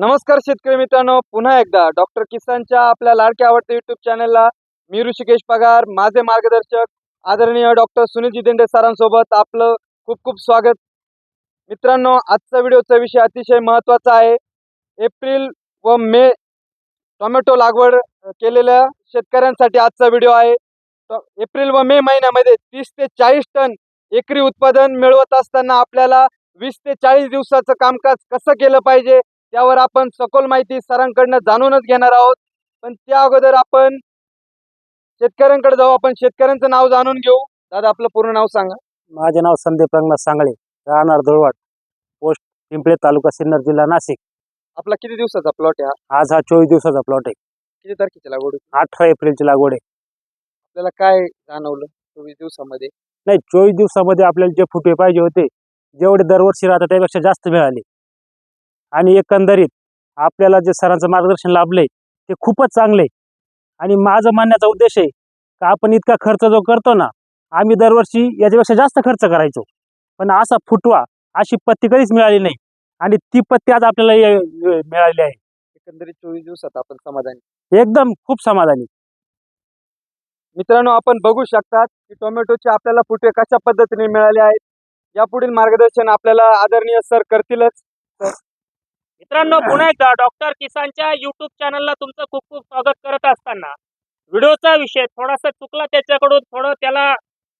नमस्कार शेतकरी मित्रांनो पुन्हा एकदा डॉक्टर किसानच्या आपल्या लाडक्या आवडत्या युट्यूब चॅनलला मी ऋषिकेश पगार माझे मार्गदर्शक आदरणीय डॉक्टर सुनील जितेंद्र सरांसोबत आपलं खूप खूप स्वागत. मित्रांनो आजचा व्हिडिओचा विषय अतिशय महत्त्वाचा आहे. एप्रिल व मे टोमॅटो लागवड केलेल्या शेतकऱ्यांसाठी आजचा व्हिडिओ आहे. तो- एप्रिल व मे महिन्यामध्ये तीस ते चाळीस टन एकरी उत्पादन मिळवत असताना आपल्याला वीस ते चाळीस दिवसाचं कामकाज कसं केलं पाहिजे? त्यावर आपण सखोल माहिती सरांकडनं जाणूनच घेणार आहोत. पण त्या अगोदर आपण शेतकऱ्यांकडे जाऊ. आपण शेतकऱ्यांचं नाव जाणून घेऊ. दादा आपलं पूर्ण नाव सांगा. माझे नाव संदीप रंगनाथ सांगळे राहणार धुळवाड पोस्ट पिंपळे तालुका सिन्नर जिल्हा नाशिक. आपला किती दिवसाचा प्लॉट आहे हा? आज हा चोवीस दिवसाचा प्लॉट आहे. किती तारखेची लागवड होती? अठरा एप्रिलची लागवड आहे. आपल्याला काय जाणवलं चोवीस दिवसामध्ये? नाही चोवीस दिवसामध्ये आपल्याला जे फुटवे पाहिजे होते जेवढे दरवर्षी राहतात त्यापेक्षा जास्त मिळाले. आणि एकंदरीत आपल्याला जे सरांचं मार्गदर्शन लाभलंय ते खूपच चांगले आणि माझं म्हणण्याचा उद्देश आहे का आपण इतका खर्च जो करतो ना आम्ही दरवर्षी याच्यापेक्षा जास्त खर्च करायचो. पण असा फुटवा अशी पत्ती कधीच मिळाली नाही. आणि ती पत्ती आज आपल्याला मिळाली आहे. एकंदरीत चोवीस दिवसात आपण समाधानी. एकदम खूप समाधानी. मित्रांनो आपण बघू शकतात की टोमॅटोचे आपल्याला फुटवे कशा पद्धतीने मिळाले आहेत. यापुढील मार्गदर्शन आपल्याला आदरणीय सर करतीलच. मित्रांनो पुन्हा एकदा डॉक्टर किसानच्या युट्यूब चॅनलला तुमचं खूप खूप स्वागत करत असताना व्हिडिओचा विषय थोडासा चुकला त्याच्याकडून थोडं त्याला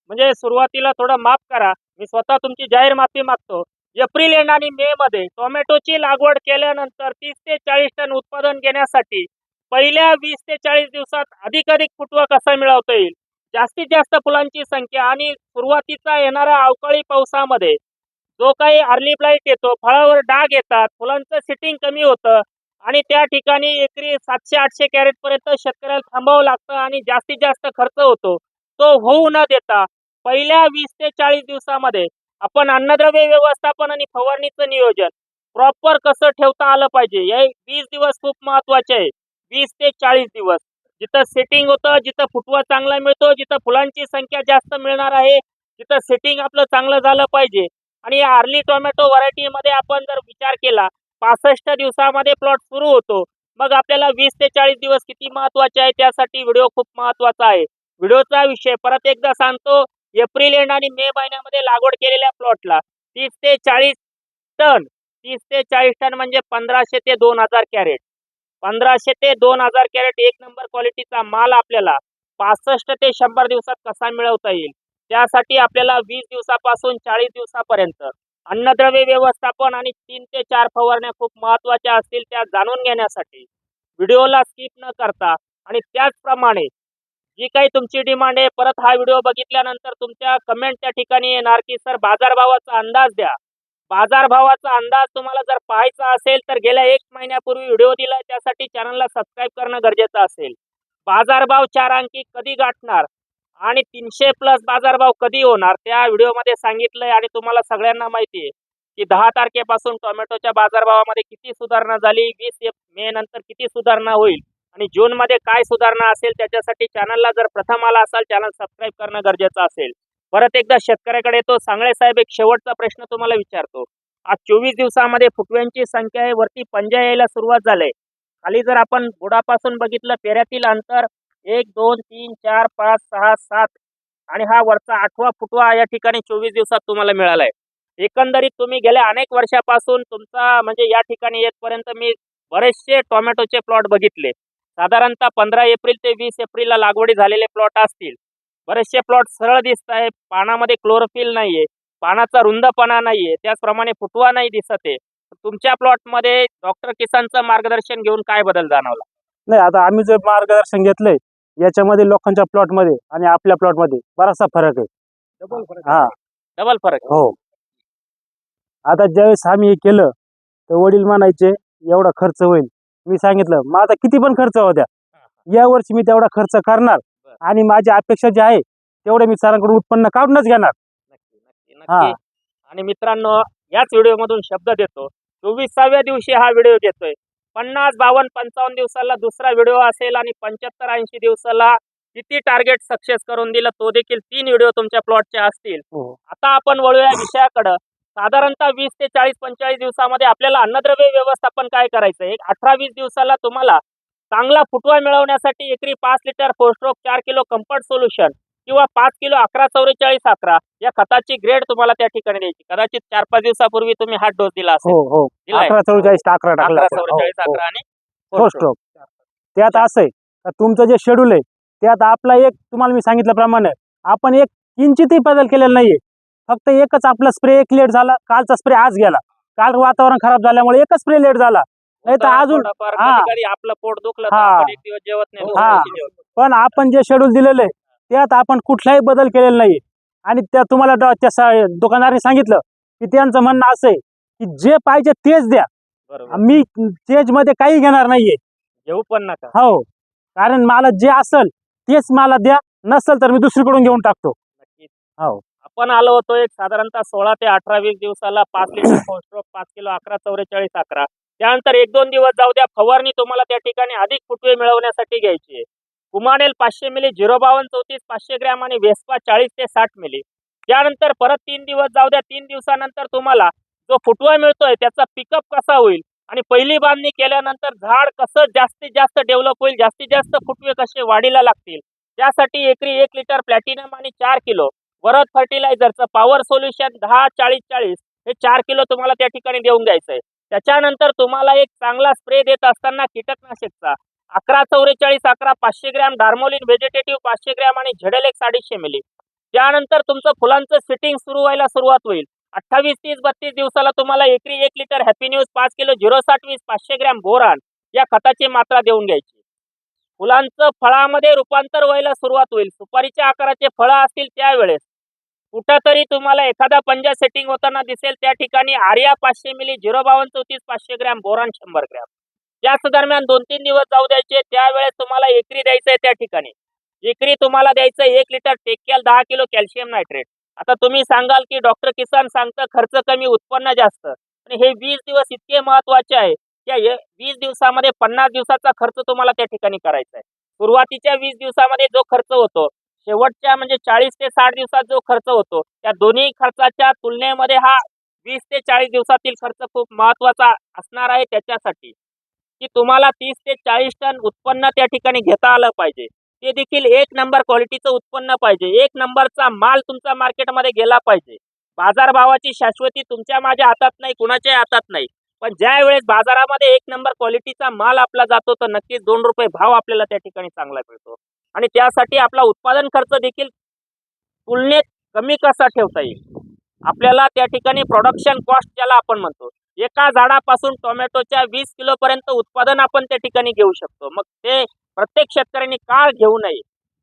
म्हणजे सुरुवातीला थोडं माफ करा. मी स्वतः तुमची जाहीर माफी मागतो. एप्रिल एंड आणि मे मध्ये टोमॅटोची लागवड केल्यानंतर तीस ते चाळीस टन उत्पादन घेण्यासाठी पहिल्या वीस ते चाळीस दिवसात अधिकाधिक फुटवा कसा मिळवता येईल? जास्तीत जास्त फुलांची संख्या आणि सुरुवातीचा येणाऱ्या अवकाळी पावसामध्ये जो काही अर्ली ब्लाईट येतो फळावर डाग येतात फुलांचं सिटिंग कमी होतं आणि त्या ठिकाणी एकरी सातशे आठशे कॅरेट पर्यंत शेतकऱ्याला थांबावं लागतं आणि जास्तीत जास्त खर्च होतो. तो होऊ न देता पहिल्या वीस ते चाळीस दिवसामध्ये आपण अन्नद्रव्य व्यवस्थापन आणि फवारणीचं नियोजन प्रॉपर कसं ठेवता आलं पाहिजे हे वीस दिवस खूप महत्त्वाचे आहे. वीस ते चाळीस दिवस. जिथं सेटिंग होतं जिथं फुटवा चांगला मिळतो जिथं फुलांची संख्या जास्त मिळणार आहे तिथं सेटिंग आपलं चांगलं झालं पाहिजे आणि आर्ली अर्ली टोमॅटो व्हरायटीमध्ये आपण जर विचार केला पासष्ट दिवसामध्ये प्लॉट सुरू होतो. मग आपल्याला वीस ते चाळीस दिवस किती महत्त्वाचे आहे? त्यासाठी व्हिडिओ खूप महत्त्वाचा आहे. व्हिडिओचा विषय परत एकदा सांगतो. एप्रिल एंड आणि मे महिन्यामध्ये लागवड केलेल्या प्लॉटला तीस ते चाळीस टन तीस ते चाळीस टन म्हणजे पंधराशे ते दोन हजार कॅरेट. पंधराशे ते दोन हजार कॅरेट एक नंबर क्वालिटीचा माल आपल्याला पासष्ट ते शंभर दिवसात कसा मिळवता येईल? त्यासाठी आपल्याला वीस दिवसापासून चाळीस दिवसापर्यंत अन्नद्रव्य व्यवस्थापन आणि तीन ते चार फवारण्या खूप महत्त्वाच्या असतील त्या जाणून घेण्यासाठी व्हिडिओला स्किप न करता आणि त्याचप्रमाणे जी काही तुमची डिमांड आहे परत हा व्हिडिओ बघितल्यानंतर तुमच्या कमेंट त्या ठिकाणी येणार की सर बाजारभावाचा अंदाज द्या. बाजारभावाचा अंदाज तुम्हाला जर पाहायचा असेल तर गेल्या एक महिन्यापूर्वी व्हिडिओ दिला त्यासाठी चॅनलला सबस्क्राईब करणं गरजेचं असेल. बाजारभाव चार अंकी कधी गाठणार? आणि तीनशे प्लस बाजारभाव कधी होणार? त्या व्हिडिओमध्ये सांगितलंय आणि तुम्हाला सगळ्यांना माहिती आहे की दहा तारखेपासून टोमॅटोच्या बाजारभावामध्ये किती सुधारणा झाली? वीस मे नंतर किती सुधारणा होईल? आणि जून मध्ये काय सुधारणा असेल? त्याच्यासाठी चॅनलला जर प्रथम आला असाल चॅनल सबस्क्राईब करणं गरजेचं असेल. परत एकदा शेतकऱ्याकडे तो सांगळे साहेब एक शेवटचा प्रश्न तुम्हाला विचारतो. आज चोवीस दिवसामध्ये फुटव्यांची संख्या आहे वरती पंजा यायला सुरुवात झाली खाली जर आपण बुडापासून बघितलं पेऱ्यातील अंतर एक दोन तीन चार पाच सहा सात आणि हा वरचा आठवा फुटवा या ठिकाणी चोवीस दिवसात तुम्हाला मिळालाय. एकंदरीत तुम्ही गेल्या अनेक वर्षापासून तुमचा म्हणजे या ठिकाणी येतपर्यंत मी बरेचसे टोमॅटोचे प्लॉट बघितले. साधारणतः पंधरा एप्रिल ते वीस एप्रिलला लागवडी झालेले प्लॉट असतील. बरेचसे प्लॉट सरळ दिसत आहे पानामध्ये क्लोरोफिल नाहीये पानाचा रुंदपणा नाहीये त्याचप्रमाणे फुटवा नाही दिसत आहे. तुमच्या प्लॉटमध्ये डॉक्टर किसानचं मार्गदर्शन घेऊन काय बदल जाणवला? नाही आता आम्ही जे मार्गदर्शन घेतलंय याच्यामध्ये लोकांच्या प्लॉटमध्ये आणि आपल्या प्लॉटमध्ये बराचसा फरक आहे. डबल फरक हा. डबल फरक हो. आता ज्यावेळेस आम्ही हे केलं तर वडील म्हणायचे एवढा खर्च होईल. मी सांगितलं मग आता किती पण खर्च होत्या या वर्षी मी तेवढा खर्च करणार. आणि माझी अपेक्षा जी आहे तेवढे मी सरांकडून उत्पन्न काढूनच घेणार. नक्की नक्की हा. नक्की. आणि मित्रांनो याच व्हिडिओ मधून शब्द देतो चोवीसाव्या दिवशी हा व्हिडिओ देतोय पन्नास बावन्न पंचावन्न दिवसाला दुसरा व्हिडिओ असेल आणि पंच्याहत्तर ऐंशी दिवसाला किती टार्गेट सक्सेस करून दिलं तो देखील तीन व्हिडिओ तुमच्या प्लॉटचे असतील. हो. आता आपण वळूया विषयाकडं. साधारणतः वीस ते चाळीस पंचेचाळीस दिवसामध्ये आपल्याला अन्नद्रव्य व्यवस्थापन काय करायचं? आहे अठरा वीस दिवसाला तुम्हाला चांगला फुटवा मिळवण्यासाठी एकरी पाच लिटर फोस्ट्रोक चार किलो कम्फर्ट सोल्युशन किंवा पाच किलो अकरा चौवेचाळीस अकरा या खताची ग्रेड तुम्हाला त्या ठिकाणी द्यायची. कदाचित चार पाच दिवसापूर्वी तुम्ही हा डोस दिला असेल. हो हो. दिलाय अकरा चौवेचाळीस अकरा चौवेचाळीस अकरा आणि हो स्ट्रोक त्यात असं आहे तुमचं जे शेड्यूल आहे त्यात आपला एक तुम्हाला मी सांगितल्याप्रमाणे आपण एक किंचितही बदल केलेला नाहीये. फक्त एकच आपला स्प्रे एक लेट झाला. कालचा स्प्रे आज गेला. काल वातावरण खराब झाल्यामुळे एकच स्प्रे लेट झाला. नाही तर अजून- हा. आपलं पोट दुखलं हा. हा. पण आपण जे शेड्यूल दिलेलं आहे त्यात आपण कुठलाही बदल केलेला नाहीये. आणि त्या तुम्हाला त्या सा- दुकानदाराने सांगितलं की त्यांचं म्हणणं असं आहे की जे पाहिजे तेच द्या. मी चेंजमध्ये काही घेणार नाहीये. घेऊ पण नका. हो. कारण मला जे असेल तेच मला द्या. नसेल तर मी दुसरीकडून घेऊन टाकतो. हो. आपण आलो होतो एक साधारणतः सोळा ते अठरा वीस दिवसाला पाच लिटर पाच किलो अकरा चौवेचाळीस अकरा. त्यानंतर एक दोन दिवस जाऊ द्या. फवारणी तुम्हाला त्या ठिकाणी अधिक फुटवे मिळवण्यासाठी घ्यायची आहे. कुमानेल पाचशे मिली झिरो बावन्न चौतीस पाचशे ग्रॅम आणि वेस्पा चाळीस ते साठ मिली. त्यानंतर परत तीन दिवस जाऊ द्या तीन दिवसानंतर तुम्हाला जो फुटवा मिळतोय त्याचा पिकअप कसा होईल? आणि पहिली बांधणी केल्यानंतर झाड कसं जास्तीत जास्त डेव्हलप होईल जास्तीत जास्त फुटवे कसे वाढीला लागतील? त्यासाठी एकरी एक लिटर प्लॅटिनम आणि चार किलो. वरद फर्टिलायझरचं पॉवर सोल्युशन दहा चाळीस चाळीस हे चार किलो तुम्हाला त्या ठिकाणी देऊन द्यायचं आहे त्याच्यानंतर तुम्हाला एक चांगला स्प्रे देत असताना कीटकनाशकचा. अकरा चौवेचाळीस अकरा पाचशे ग्रॅम डार्मोलिन व्हेजिटेटिव्ह पाचशे ग्रॅम आणि झेडेल एक साडेशे मिली. त्यानंतर तुमचं फुलांचं सिटिंग सुरू व्हायला सुरुवात होईल. अठ्ठावीस तीस बत्तीस दिवसाला तुम्हाला एकरी एक लिटर हॅपी न्यूज पाच किलो झिरो साठ वीस पाचशे ग्रॅम बोरान या खताची मात्रा देऊन घ्यायची फुलांचं फळामध्ये रूपांतर व्हायला सुरुवात होईल. सुपारीच्या आकाराचे फळं असतील त्यावेळेस. कुठंतरी तुम्हाला एखादा पंजा सेटिंग होताना दिसेल. त्या ठिकाणी आर्या पाचशे मिली झिरो बावन्न चौतीस पाचशे ग्रॅम बोरान शंभर ग्रॅम. जास्त दरम्यान दोन तीन दिवस जाऊ द्यायचे त्यावेळेस तुम्हाला एकरी द्यायचंय त्या ठिकाणी. एकरी तुम्हाला द्यायचं एक लिटर टेक्याल दहा किलो कॅल्शियम नायट्रेट. आता तुम्ही सांगाल की डॉक्टर किसान सांगतं खर्च कमी उत्पन्न जास्त. आणि हे वीस दिवस इतके महत्त्वाचे आहे की वीस दिवसामध्ये पन्नास दिवसाचा खर्च तुम्हाला त्या ठिकाणी करायचा आहे. सुरुवातीच्या वीस दिवसामध्ये जो खर्च होतो शेवटच्या म्हणजे चाळीस ते साठ दिवसात जो खर्च होतो त्या दोन्ही खर्चाच्या तुलनेमध्ये हा वीस ते चाळीस दिवसातील खर्च खूप महत्त्वाचा असणार आहे त्याच्यासाठी. की तुम्हाला तीस ते चाळीस टन उत्पन्न त्या ठिकाणी घेता आलं पाहिजे. ते देखील एक नंबर क्वालिटीचं उत्पन्न पाहिजे. एक नंबरचा माल तुमचा मार्केटमध्ये गेला पाहिजे. बाजारभावाची शाश्वती तुमच्या माझ्या हातात नाही कुणाच्याही हातात नाही. पण ज्या वेळेस बाजारामध्ये एक नंबर क्वालिटीचा माल आपला जातो तर नक्कीच दोन रुपये भाव आपल्याला त्या ठिकाणी चांगला मिळतो. आणि त्यासाठी आपला उत्पादन खर्च देखील तुलनेत कमी कसा ठेवता येईल? आपल्याला त्या ठिकाणी प्रोडक्शन कॉस्ट ज्याला आपण म्हणतो एका झाडापासून टोमॅटोच्या वीस किलो पर्यंत उत्पादन आपण त्या ठिकाणी घेऊ शकतो. मग ते प्रत्येक शेतकऱ्यांनी का घेऊ नये?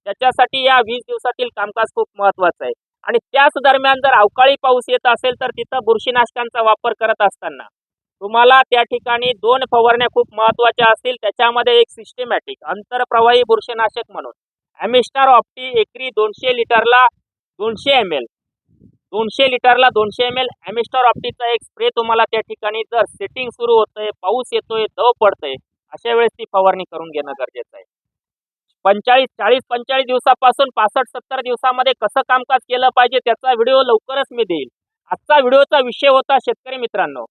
त्याच्यासाठी या वीस दिवसातील कामकाज खूप महत्वाचं आहे. आणि त्याच दरम्यान जर अवकाळी पाऊस येत असेल तर तिथं बुरशीनाशकांचा वापर करत असताना तुम्हाला त्या ठिकाणी दोन फवारण्या खूप महत्त्वाच्या असतील. त्याच्यामध्ये एक सिस्टमॅटिक आंतरप्रवाही बुरशीनाशक म्हणून. ॲमिस्टार ऑप्टी एकरी दोनशे लिटरला दोनशे एम एल दोनशे लिटरला दोनशे एम एल ॲमिस्टार ऑप्टीचा एक स्प्रे तुम्हाला त्या ठिकाणी जर सेटिंग सुरू होतंय पाऊस येतोय दव पडतंय अशा वेळेस ती फवारणी करून घेणं गरजेचं आहे. पंचाळीस चाळीस पंचेचाळीस दिवसापासून पासष्ट सत्तर दिवसामध्ये कसं कामकाज केलं पाहिजे त्याचा व्हिडिओ लवकरच मी देईल. आजचा व्हिडिओचा विषय होता शेतकरी मित्रांनो.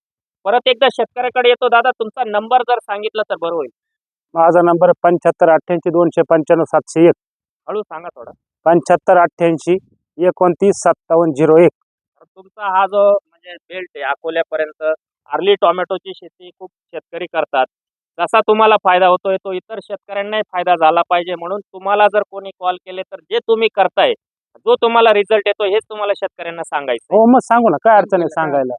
परत एकदा शेतकऱ्याकडे येतो दादा तुमचा नंबर जर सांगितलं तर बरं होईल. माझा नंबर पंच्याहत्तर अठ्ठ्याऐंशी दोनशे पंच्याण्णव सातशे एक. हळू सांगा थोडा. पंच्याहत्तर अठ्ठ्याऐंशी एकोणतीस सत्तावन्न झिरो एक. तुमचा हा जो म्हणजे बेल्ट आहे अकोल्यापर्यंत आर्ली टोमॅटोची शेती खूप शेतकरी करतात. जसा तुम्हाला फायदा होतोय तो इतर शेतकऱ्यांनाही फायदा झाला पाहिजे म्हणून तुम्हाला जर कोणी कॉल केले तर जे तुम्ही करताय जो तुम्हाला रिझल्ट येतो हेच तुम्हाला शेतकऱ्यांना सांगायचं. हो मग सांगू ना काय अडचण आहे सांगायला?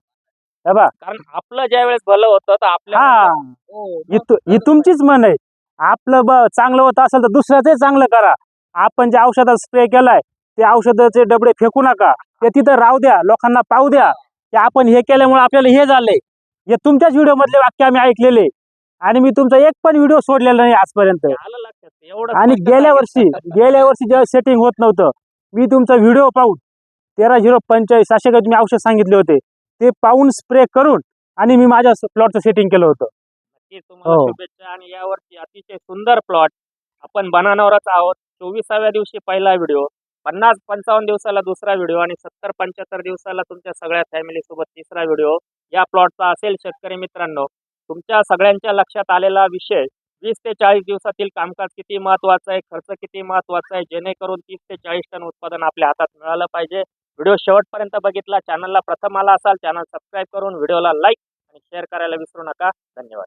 हे बा कारण आपलं ज्या वेळेस भलं होतं तर आपल्या हा. हो, ही तु- ही तुमचीच म्हण आहे. आपलं ब चांगलं होत असेल तर दुसऱ्याचंही चांगलं करा. आपण जे औषधात स्प्रे केलाय ते औषधाचे डबडे फेकू नका. ते तिथं राहू द्या लोकांना पाहू द्या. की आपण हे केल्यामुळे आपल्याला हे झालंय. हे तुमच्याच व्हिडिओ मधले वाक्य आम्ही ऐकलेले. आणि मी तुमचा एक पण व्हिडिओ सोडलेला नाही आजपर्यंत. आणि गेल्या. वर्षी गेल्या वर्षी जेव्हा सेटिंग होत नव्हतं मी तुमचा व्हिडिओ पाहून तेरा झिरो पंचेचाळीस असे काही तुम्ही औषध सांगितले होते. ते पाहून स्प्रे करून आणि मी माझ्या प्लॉटचं सेटिंग केलं होतं. हो. शुभेच्छा. आणि यावरती अतिशय सुंदर प्लॉट आपण बनानावरच आहोत. चोवीसाव्या दिवशी पहिला व्हिडिओ. पन्नास पंचावन्न दिवसाला दुसरा व्हिडिओ आणि सत्तर पंच्याहत्तर दिवसाला तुमच्या सगळ्या फॅमिलीसोबत तिसरा व्हिडिओ या प्लॉटचा असेल शेतकरी मित्रांनो. तुमच्या सगळ्यांच्या लक्षात आलेला विषय वीस ते चाळीस दिवसातील कामकाज किती महत्वाचं आहे खर्च किती महत्त्वाचा आहे जेणेकरून तीस ते चाळीस टन उत्पादन आपल्या हातात मिळालं पाहिजे. व्हिडिओ शेवटपर्यंत बघितला चॅनलला प्रथम आला असाल चॅनल सबस्क्राईब करून व्हिडिओला लाईक आणि शेअर करायला विसरू नका. धन्यवाद.